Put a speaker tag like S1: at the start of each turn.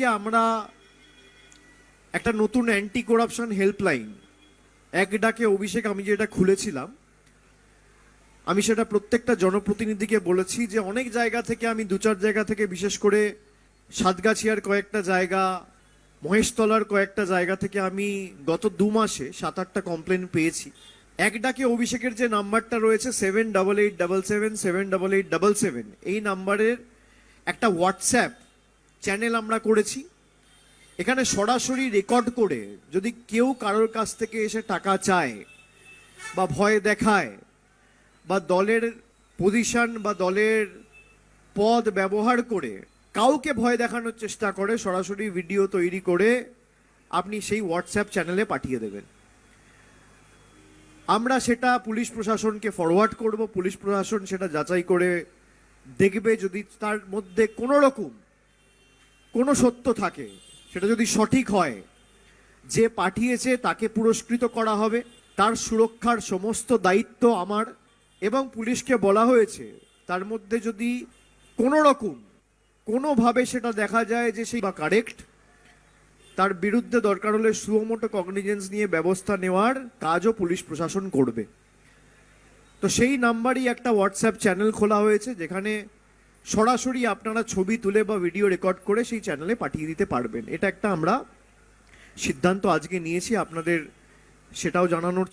S1: আজকে আমরা একটা নতুন অ্যান্টি করাপশন হেল্পলাইন এক ডাকে অভিষেক আমি যেটা খুলেছিলাম, আমি সেটা প্রত্যেকটা জনপ্রতিনিধিকে বলেছি যে অনেক জায়গা থেকে আমি দু চার জায়গা থেকে বিশেষ করে সাতগাছিয়ার কয়েকটা জায়গা, মহেশতলার কয়েকটা জায়গা থেকে আমি গত দু মাসে সাত আটটা কমপ্লেন পেয়েছি। এক ডাকে অভিষেকের যে নাম্বারটা রয়েছে seven double eight double seven seven double eight double seven এই নাম্বারের একটা হোয়াটসঅ্যাপ চ্যানেল আমরা করেছি। এখানে সরাসরি রেকর্ড করে যদি কেউ কারোর কাছ থেকে এসে টাকা চায় বা ভয় দেখায় বা দলের পজিশন বা দলের পদ ব্যবহার করে কাউকে ভয় দেখানোর চেষ্টা করে, সরাসরি ভিডিও তৈরি করে আপনি সেই হোয়াটসঅ্যাপ চ্যানেলে পাঠিয়ে দেবেন। আমরা সেটা পুলিশ প্রশাসনকে ফরওয়ার্ড করব। পুলিশ প্রশাসন সেটা যাচাই করে দেখবে যদি তার মধ্যে কোনো রকম কোনো সত্য থাকে, সেটা যদি সঠিক হয়, যে পাঠিয়েছে তাকে পুরস্কৃত করা হবে, তার সুরক্ষার সমস্ত দায়িত্ব আমার এবং পুলিশকে বলা হয়েছে, তার মধ্যে যদি কোনো রকম, কোনোভাবে সেটা দেখা যায় যে সেই বা কারেক্ট তার বিরুদ্ধে দরকার হলে সুমোটো কগনিজেন্স নিয়ে ব্যবস্থা নেওয়ার কাজও পুলিশ প্রশাসন করবে। তো সেই নাম্বারই একটা হোয়াটসঅ্যাপ চ্যানেল খোলা হয়েছে, যেখানে সরাসরি আপনারা ছবি তুলে বা ভিডিও রেকর্ড করে সেই চ্যানেলে পাঠিয়ে দিতে পারবেন। এটা একটা আমরা সিদ্ধান্ত আজকে নিয়েছি, আপনাদের সেটাও জানানোর